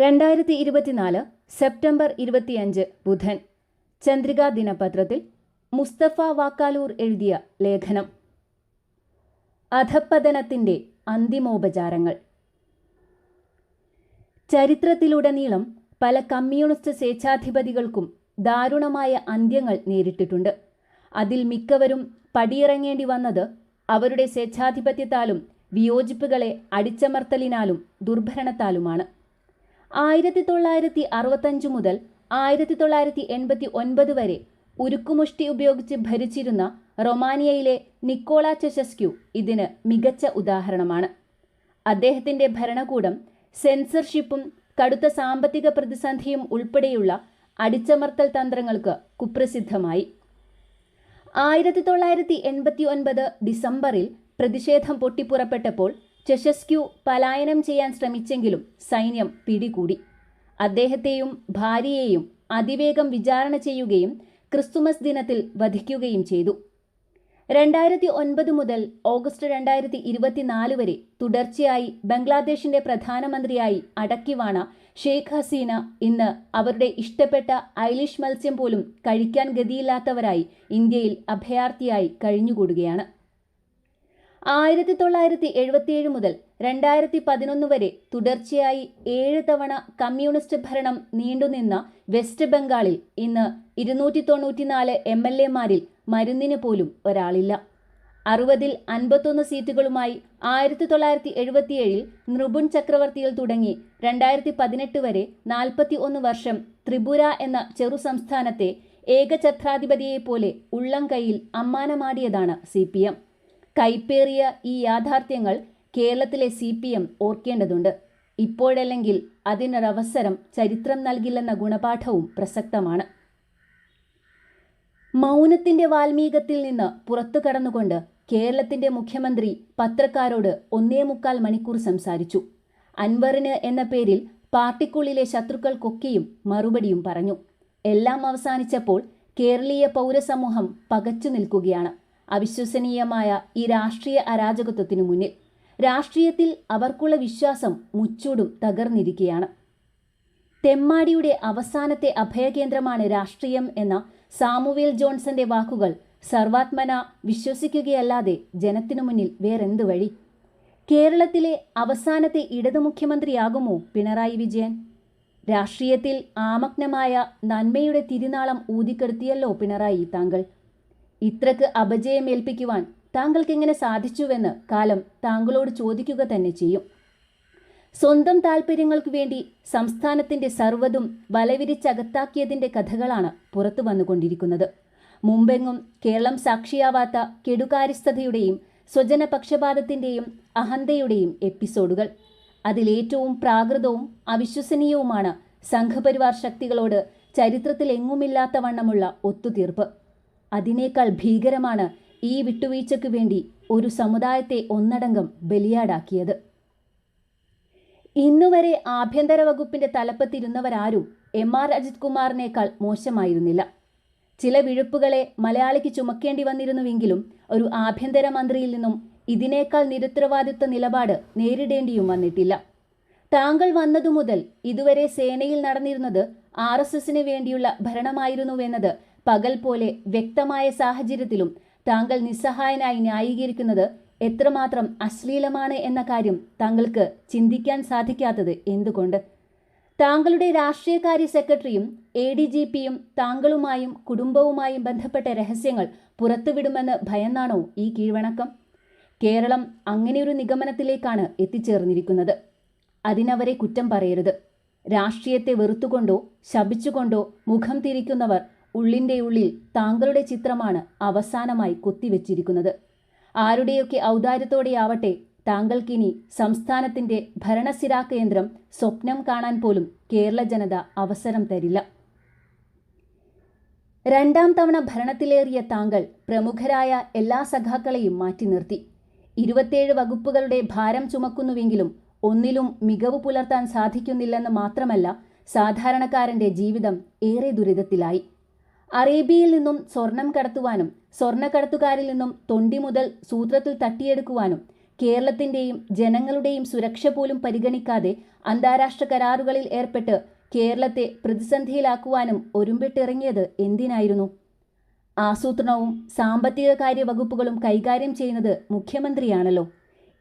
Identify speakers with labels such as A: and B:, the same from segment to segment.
A: രണ്ടായിരത്തി ഇരുപത്തിനാല് സെപ്റ്റംബർ ഇരുപത്തിയഞ്ച് ബുധൻ. ചന്ദ്രികാ ദിനപത്രത്തിൽ മുസ്തഫ വാക്കാലൂർ എഴുതിയ ലേഖനം. അധപ്പതനത്തിന്റെ അന്തിമോപചാരങ്ങൾ. ചരിത്രത്തിലുടനീളം പല കമ്മ്യൂണിസ്റ്റ് സ്വേച്ഛാധിപതികൾക്കും ദാരുണമായ അന്ത്യങ്ങൾ നേരിട്ടിട്ടുണ്ട്. അതിൽ മിക്കവരും പടിയിറങ്ങേണ്ടി വന്നത് അവരുടെ സ്വേച്ഛാധിപത്യത്താലും വിയോജിപ്പുകളെ അടിച്ചമർത്തലിനാലും ദുർഭരണത്താലുമാണ്. ആയിരത്തി തൊള്ളായിരത്തി അറുപത്തഞ്ച് മുതൽ ആയിരത്തി തൊള്ളായിരത്തി എൺപത്തി ഒൻപത് വരെ ഉരുക്കുമുഷ്ടി ഉപയോഗിച്ച് ഭരിച്ചിരുന്ന റൊമാനിയയിലെ നിക്കോള ചെഷസ്ക്യു ഇതിന് മികച്ച ഉദാഹരണമാണ്. അദ്ദേഹത്തിന്റെ ഭരണകൂടം സെൻസർഷിപ്പും കടുത്ത സാമ്പത്തിക പ്രതിസന്ധിയും ഉൾപ്പെടെയുള്ള അടിച്ചമർത്തൽ തന്ത്രങ്ങൾക്ക് കുപ്രസിദ്ധമായി. ആയിരത്തി തൊള്ളായിരത്തി എൺപത്തി ഒൻപത് ഡിസംബറിൽ പ്രതിഷേധം പൊട്ടിപ്പുറപ്പെട്ടപ്പോൾ ചെഷസ്ക്യു പലായനം ചെയ്യാൻ ശ്രമിച്ചെങ്കിലും സൈന്യം പിടികൂടി. അദ്ദേഹത്തെയും ഭാര്യയെയും അതിവേഗം വിചാരണ ചെയ്യുകയും ക്രിസ്തുമസ് ദിനത്തിൽ വധിക്കുകയും ചെയ്തു. രണ്ടായിരത്തി ഒൻപത് മുതൽ ഓഗസ്റ്റ് രണ്ടായിരത്തി ഇരുപത്തിനാല് വരെ തുടർച്ചയായി ബംഗ്ലാദേശിന്റെ പ്രധാനമന്ത്രിയായി അടക്കിവാണ ഷെയ്ഖ് ഹസീന ഇന്ന് അവരുടെ ഇഷ്ടപ്പെട്ട ഐലിഷ് മത്സ്യം പോലും കഴിക്കാൻ ഗതിയില്ലാത്തവരായി ഇന്ത്യയിൽ അഭയാർത്ഥിയായി കഴിഞ്ഞുകൂടുകയാണ്. ആയിരത്തി തൊള്ളായിരത്തി എഴുപത്തിയേഴ് മുതൽ രണ്ടായിരത്തി പതിനൊന്ന് വരെ തുടർച്ചയായി ഏഴ് തവണ കമ്മ്യൂണിസ്റ്റ് ഭരണം നീണ്ടുനിന്ന വെസ്റ്റ് ബംഗാളിൽ ഇന്ന് ഇരുന്നൂറ്റി തൊണ്ണൂറ്റിനാല് എം എൽ എമാരിൽ മരുന്നിന് പോലും ഒരാളില്ല. അറുപതിൽ അൻപത്തൊന്ന് സീറ്റുകളുമായി ആയിരത്തി തൊള്ളായിരത്തി എഴുപത്തിയേഴിൽ നൃപുൺ ചക്രവർത്തിയിൽ തുടങ്ങി രണ്ടായിരത്തി പതിനെട്ട് വരെ നാൽപ്പത്തി ഒന്ന് വർഷം ത്രിപുര എന്ന ചെറു സംസ്ഥാനത്തെ ഏകഛത്രാധിപതിയെപ്പോലെ ഉള്ളം കൈയിൽ അമ്മാനമാടിയതാണ് സി പി എം. കൈപ്പേറിയ ഈ യാഥാർത്ഥ്യങ്ങൾ കേരളത്തിലെ സി പി എം ഓർക്കേണ്ടതുണ്ട്. ഇപ്പോഴല്ലെങ്കിൽ അതിനൊരവസരം ചരിത്രം നൽകില്ലെന്ന ഗുണപാഠവും പ്രസക്തമാണ്. മൗനത്തിന്റെ വാൽമീകത്തിൽ നിന്ന് പുറത്തു കടന്നുകൊണ്ട് കേരളത്തിന്റെ മുഖ്യമന്ത്രി പത്രക്കാരോട് ഒന്നേ മുക്കാൽ മണിക്കൂർ സംസാരിച്ചു. അൻവറിന് എന്ന പേരിൽ പാർട്ടിക്കുള്ളിലെ ശത്രുക്കൾക്കൊക്കെയും മറുപടിയും പറഞ്ഞു. എല്ലാം അവസാനിച്ചപ്പോൾ കേരളീയ പൗരസമൂഹം പകച്ചു നിൽക്കുകയാണ്. അവിശ്വസനീയമായ ഈ രാഷ്ട്രീയ അരാജകത്വത്തിനു മുന്നിൽ രാഷ്ട്രീയത്തിൽ അവർക്കുള്ള വിശ്വാസം മുച്ചൂടും തകർന്നിരിക്കുകയാണ് തെമ്മാടിയുടെ അവസാനത്തെ അഭയകേന്ദ്രമാണ് രാഷ്ട്രീയം എന്ന സാമുവേൽ ജോൺസന്റെ വാക്കുകൾ സർവാത്മന വിശ്വസിക്കുകയല്ലാതെ ജനത്തിനു മുന്നിൽ വേറെന്ത് വഴി? കേരളത്തിലെ അവസാനത്തെ ഇടതു മുഖ്യമന്ത്രിയാകുമോ പിണറായി വിജയൻ? രാഷ്ട്രീയത്തിൽ ആമഗ്നമായ നന്മയുടെ തിരുനാളം ഊതിക്കെടുത്തിയല്ലോ പിണറായി താങ്കൾ. ഇത്രക്ക് അപജയമേൽപ്പിക്കുവാൻ താങ്കൾക്ക് എങ്ങനെ സാധിച്ചുവെന്ന് കാലം താങ്കളോട് ചോദിക്കുക തന്നെ ചെയ്യും. സ്വന്തം താൽപ്പര്യങ്ങൾക്ക് വേണ്ടി സംസ്ഥാനത്തിന്റെ സർവതും വലവിരിച്ചകത്താക്കിയതിന്റെ കഥകളാണ് പുറത്തു വന്നുകൊണ്ടിരിക്കുന്നത്. മുമ്പെങ്ങും കേരളം സാക്ഷിയാവാത്ത കെടുകാര്യസ്ഥതയുടെയും സ്വജനപക്ഷപാതത്തിന്റെയും അഹന്തയുടെയും എപ്പിസോഡുകൾ. അതിലേറ്റവും പ്രാകൃതവും അവിശ്വസനീയവുമാണ് സംഘപരിവാർ ശക്തികളോട് ചരിത്രത്തിൽ എങ്ങുമില്ലാത്ത വണ്ണമുള്ള ഒത്തുതീർപ്പ്. അതിനേക്കാൾ ഭീകരമാണ് ഈ വിട്ടുവീഴ്ചയ്ക്കു വേണ്ടി ഒരു സമുദായത്തെ ഒന്നടങ്കം ബലിയാടാക്കിയത്. ഇന്നുവരെ ആഭ്യന്തര വകുപ്പിന്റെ തലപ്പത്തിരുന്നവരാരും എം ആർ അജിത് കുമാറിനേക്കാൾ മോശമായിരുന്നില്ല. ചില വിഴുപ്പുകളെ മലയാളിക്ക് ചുമക്കേണ്ടി വന്നിരുന്നുവെങ്കിലും ഒരു ആഭ്യന്തര മന്ത്രിയിൽ നിന്നും ഇതിനേക്കാൾ നിരുത്തരവാദിത്വ നിലപാട് നേരിടേണ്ടിയും വന്നിട്ടില്ല. താങ്കൾ വന്നതു മുതൽ ഇതുവരെ സേനയിൽ നടന്നിരുന്നത് ആർ എസ് എസിന് വേണ്ടിയുള്ള ഭരണമായിരുന്നുവെന്നത് പകൽ പോലെ വ്യക്തമായ സാഹചര്യത്തിലും താങ്കൾ നിസ്സഹായനായി ന്യായീകരിക്കുന്നത് എത്രമാത്രം അശ്ലീലമാണ് എന്ന കാര്യം താങ്കൾക്ക് ചിന്തിക്കാൻ സാധിക്കാത്തത് എന്തുകൊണ്ട്? താങ്കളുടെ രാഷ്ട്രീയകാര്യ സെക്രട്ടറിയും എ ഡി ജി പിയും താങ്കളുമായും കുടുംബവുമായും ബന്ധപ്പെട്ട രഹസ്യങ്ങൾ പുറത്തുവിടുമെന്ന് ഭയന്നാണോ ഈ കീഴ്വണക്കം? കേരളം അങ്ങനെയൊരു നിഗമനത്തിലേക്കാണ് എത്തിച്ചേർന്നിരിക്കുന്നത്. അതിനവരെ കുറ്റം പറയരുത്. രാഷ്ട്രീയത്തെ വെറുത്തുകൊണ്ടോ ശപിച്ചുകൊണ്ടോ മുഖം തിരിക്കുന്നവർ ഉള്ളിന്റെ ഉള്ളിൽ താങ്കളുടെ ചിത്രമാണ് അവസാനമായി കൊത്തിവെച്ചിരിക്കുന്നത്. ആരുടെയൊക്കെ ഔദാര്യത്തോടെയാവട്ടെ താങ്കൾക്കിനി സംസ്ഥാനത്തിന്റെ ഭരണസിരാ കേന്ദ്രം സ്വപ്നം കാണാൻ പോലും കേരള ജനത അവസരം തരില്ല. രണ്ടാം തവണ ഭരണത്തിലേറിയ താങ്കൾ പ്രമുഖരായ എല്ലാ സഖാക്കളെയും മാറ്റി നിർത്തി. ഇരുപത്തേഴ് വകുപ്പുകളുടെ ഭാരം ചുമക്കുന്നുവെങ്കിലും ഒന്നിലും മികവ് പുലർത്താൻ സാധിക്കുന്നില്ലെന്ന് മാത്രമല്ല സാധാരണക്കാരന്റെ ജീവിതം ഏറെ ദുരിതത്തിലായി. അറേബ്യയിൽ നിന്നും സ്വർണം കടത്തുവാനും സ്വർണക്കടത്തുകാരിൽ നിന്നും തൊണ്ടി മുതൽ സൂത്രത്തിൽ തട്ടിയെടുക്കുവാനും കേരളത്തിന്റെയും ജനങ്ങളുടെയും സുരക്ഷ പോലും പരിഗണിക്കാതെ അന്താരാഷ്ട്ര കരാറുകളിൽ ഏർപ്പെട്ട് കേരളത്തെ പ്രതിസന്ധിയിലാക്കുവാനും ഒരുമ്പിട്ടിറങ്ങിയത് എന്തിനായിരുന്നു? ആസൂത്രണവും സാമ്പത്തിക കാര്യ വകുപ്പുകളും കൈകാര്യം ചെയ്യുന്നത് മുഖ്യമന്ത്രിയാണല്ലോ.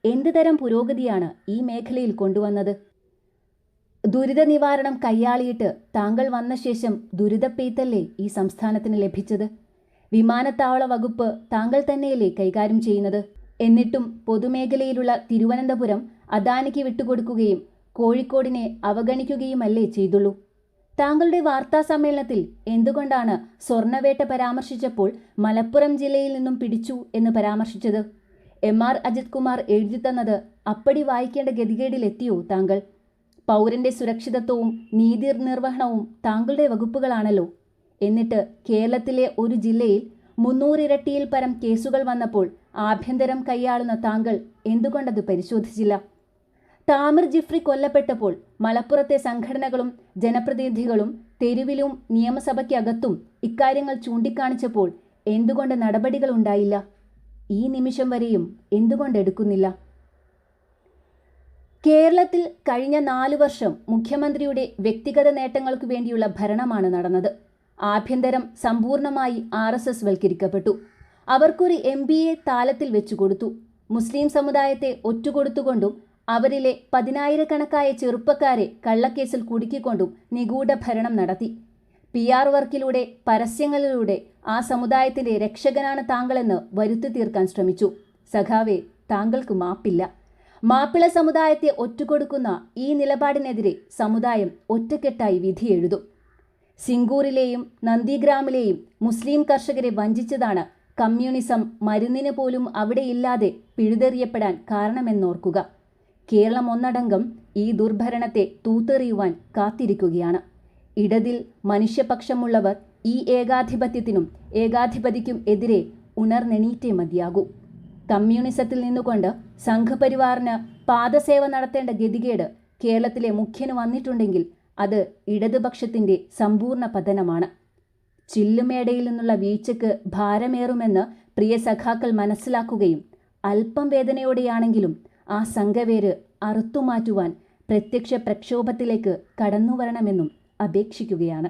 A: എന്ത് തരം പുരോഗതിയാണ് ഈ മേഖലയിൽ കൊണ്ടുവന്നത്? ദുരിത നിവാരണം കയ്യാളിയിട്ട് താങ്കൾ വന്ന ശേഷം ദുരിതപ്പെയ്ത്തല്ലേ ഈ സംസ്ഥാനത്തിന് ലഭിച്ചത്? വിമാനത്താവള വകുപ്പ് താങ്കൾ തന്നെയല്ലേ കൈകാര്യം ചെയ്യുന്നത്? എന്നിട്ടും പൊതുമേഖലയിലുള്ള തിരുവനന്തപുരം അദാനിക്ക് വിട്ടുകൊടുക്കുകയും കോഴിക്കോടിനെ അവഗണിക്കുകയുമല്ലേ ചെയ്തുള്ളൂ? താങ്കളുടെ വാർത്താ സമ്മേളനത്തിൽ എന്തുകൊണ്ടാണ് സ്വർണവേട്ട പരാമർശിച്ചപ്പോൾ മലപ്പുറം ജില്ലയിൽ നിന്നും പിടിച്ചു എന്ന് പരാമർശിച്ചത്? എം ആർ അജിത് കുമാർ എഴുതി തന്നത് അപ്പടി വായിക്കേണ്ട ഗതികേടിലെത്തിയോ താങ്കൾ? പൗരന്റെ സുരക്ഷിതത്വവും നീതി നിർവഹണവും താങ്കളുടെ വകുപ്പുകളാണല്ലോ. എന്നിട്ട് കേരളത്തിലെ ഒരു ജില്ലയിൽ മുന്നൂറിരട്ടിയിൽ പരം കേസുകൾ വന്നപ്പോൾ ആഭ്യന്തരം കൈയാളുന്ന താങ്കൾ എന്തുകൊണ്ടത് പരിശോധിച്ചില്ല? താമിർ ജിഫ്രി കൊല്ലപ്പെട്ടപ്പോൾ മലപ്പുറത്തെ സംഘടനകളും ജനപ്രതിനിധികളും തെരുവിലും നിയമസഭയ്ക്കകത്തും ഇക്കാര്യങ്ങൾ ചൂണ്ടിക്കാണിച്ചപ്പോൾ എന്തുകൊണ്ട് നടപടികൾ ഉണ്ടായില്ല? ഈ നിമിഷം വരെയും എന്തുകൊണ്ട് എടുക്കുന്നില്ല? കേരളത്തിൽ കഴിഞ്ഞ നാലു വർഷം മുഖ്യമന്ത്രിയുടെ വ്യക്തിഗത നേട്ടങ്ങൾക്കു വേണ്ടിയുള്ള ഭരണമാണ് നടന്നത്. ആഭ്യന്തരം സമ്പൂർണമായി ആർ എസ് എസ് വൽക്കരിക്കപ്പെട്ടു. അവർക്കൊരു എം ബി എ താലത്തിൽ വെച്ചു കൊടുത്തു. മുസ്ലിം സമുദായത്തെ ഒറ്റുകൊടുത്തുകൊണ്ടും അവരിലെ പതിനായിരക്കണക്കായ ചെറുപ്പക്കാരെ കള്ളക്കേസിൽ കുടുക്കിക്കൊണ്ടും നിഗൂഢ ഭരണം നടത്തി. പി ആർ വർക്കിലൂടെ പരസ്യങ്ങളിലൂടെ ആ സമുദായത്തിന്റെ രക്ഷകനാണ് താങ്കളെന്ന് വരുത്തി തീർക്കാൻ ശ്രമിച്ചു. സഖാവെ താങ്കൾക്ക് മാപ്പില്ല. മാപ്പിള സമുദായത്തെ ഒറ്റുകൊടുക്കുന്ന ഈ നിലപാടിനെതിരെ സമുദായം ഒറ്റക്കെട്ടായി വിധിയെഴുതും സിംഗൂറിലെയും നന്ദിഗ്രാമിലെയും മുസ്ലിം കർഷകരെ വഞ്ചിച്ചതാണ് കമ്മ്യൂണിസം മരുന്നിന് പോലും അവിടെയില്ലാതെ പിഴുതെറിയപ്പെടാൻ കാരണമെന്നോർക്കുക. കേരളം ഒന്നടങ്കം ഈ ദുർഭരണത്തെ തൂത്തെറിയുവാൻ കാത്തിരിക്കുകയാണ്. ഇടതിൽ മനുഷ്യപക്ഷമുള്ളവർ ഈ ഏകാധിപത്യത്തിനും ഏകാധിപതിക്കും എതിരെ ഉണർന്നെണീറ്റേ മതിയാകൂ. കമ്മ്യൂണിസത്തിൽ നിന്നുകൊണ്ട് സംഘപരിവാറിന് പാദസേവ നടത്തേണ്ട ഗതികേട് കേരളത്തിലെ മുഖ്യന് വന്നിട്ടുണ്ടെങ്കിൽ അത് ഇടതുപക്ഷത്തിന്റെ സമ്പൂർണ പതനമാണ്. ചില്ലുമേടയിൽ നിന്നുള്ള വീഴ്ചക്ക് ഭാരമേറുമെന്ന് പ്രിയ സഖാക്കൾ മനസ്സിലാക്കുകയും അല്പം വേദനയോടെയാണെങ്കിലും ആ സംഘവേര് അറുത്തുമാറ്റുവാൻ പ്രത്യക്ഷ പ്രക്ഷോഭത്തിലേക്ക് കടന്നുവരണമെന്നും അപേക്ഷിക്കുകയാണ്.